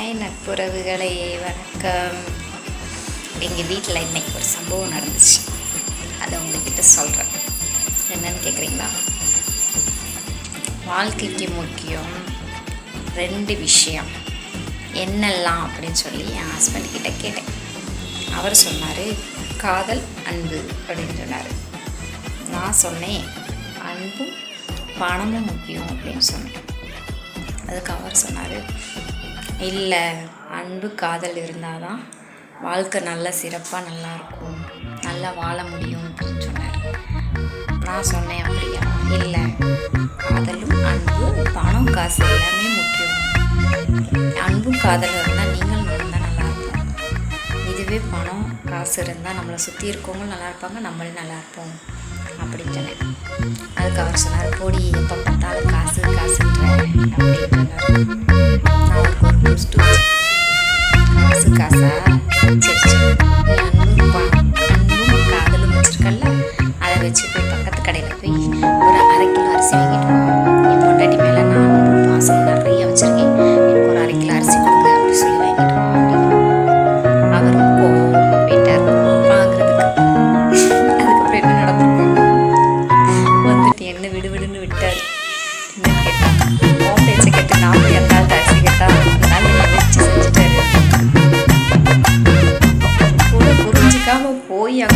Hi நட்புறவுகளை வணக்கம். எங்கள் வீட்டில் இன்னைக்கு ஒரு சம்பவம் நடந்துச்சு. அதை உங்ககிட்ட சொல்கிறேன் என்னன்னு கேட்குறீங்களா வாழ்க்கைக்கு முக்கியம் ரெண்டு விஷயம். என்னெல்லாம் அப்படின்னு சொல்லி என் ஹஸ்பண்ட் கிட்ட கேட்டேன். அவர் சொன்னார் காதல் அன்பு அப்படின்னு சொன்னார். நான் சொன்னேன் அன்பும் பணமும் முக்கியம் அப்படின்னு சொன்னேன். அதுக்கு அவர் சொன்னார் இல்லை அன்பு காதல் இருந்தால் தான் வாழ்க்கை நல்லா சிறப்பாக நல்லாயிருக்கும் நல்லா வாழ முடியும் அப்படின்னு சொன்னார். நான் சொன்னேன் அப்படியா? இல்லை காதலும் அன்பு பணம் காசு எல்லாமே முக்கியம். அன்பும் காதல் இருந்தால் நீங்கள் மட்டும்தான் நல்லா இருப்போம் இதுவே பணம் காசு இருந்தால் நம்மளை சுற்றி இருக்கவங்களும் நல்லா இருப்பாங்க நம்மளும் நல்லா இருப்போம் அப்படின்னு சொன்னேன். அதுக்கு அவர் சொன்னார் போடி எப்போ பார்த்தாலும் காசு காசுன்ற அப்படின்னு சொன்னார் அவருக்கு ஒரு பூஸ்ட் வச்சேன் காசு காசா சரி சரி நீ அன்பும் காதலும் வச்சிருக்கல்ல அதை வச்சு போய் பக்கத்து கடையில் போய் ஒரு அரை கிலோ அரிசி வாங்கிட்டு என் பொண்டாட்டி மேலே நான் அன்பும் பாசம் நிறைய வச்சுருக்கேன் எனக்கு ஒரு அரை கிலோ அரிசி கொடுங்க அப்படின்னு சொல்லி வாங்கிட்டு வா அப்படின்னு அவரும் கோவமா போயிட்டார் வாங்குறதுக்கு அதுக்கப்புறம் என்ன நடந்திருக்கும் வந்துட்டு என்ன விடுவிடுன்னு விட்டார் Iya.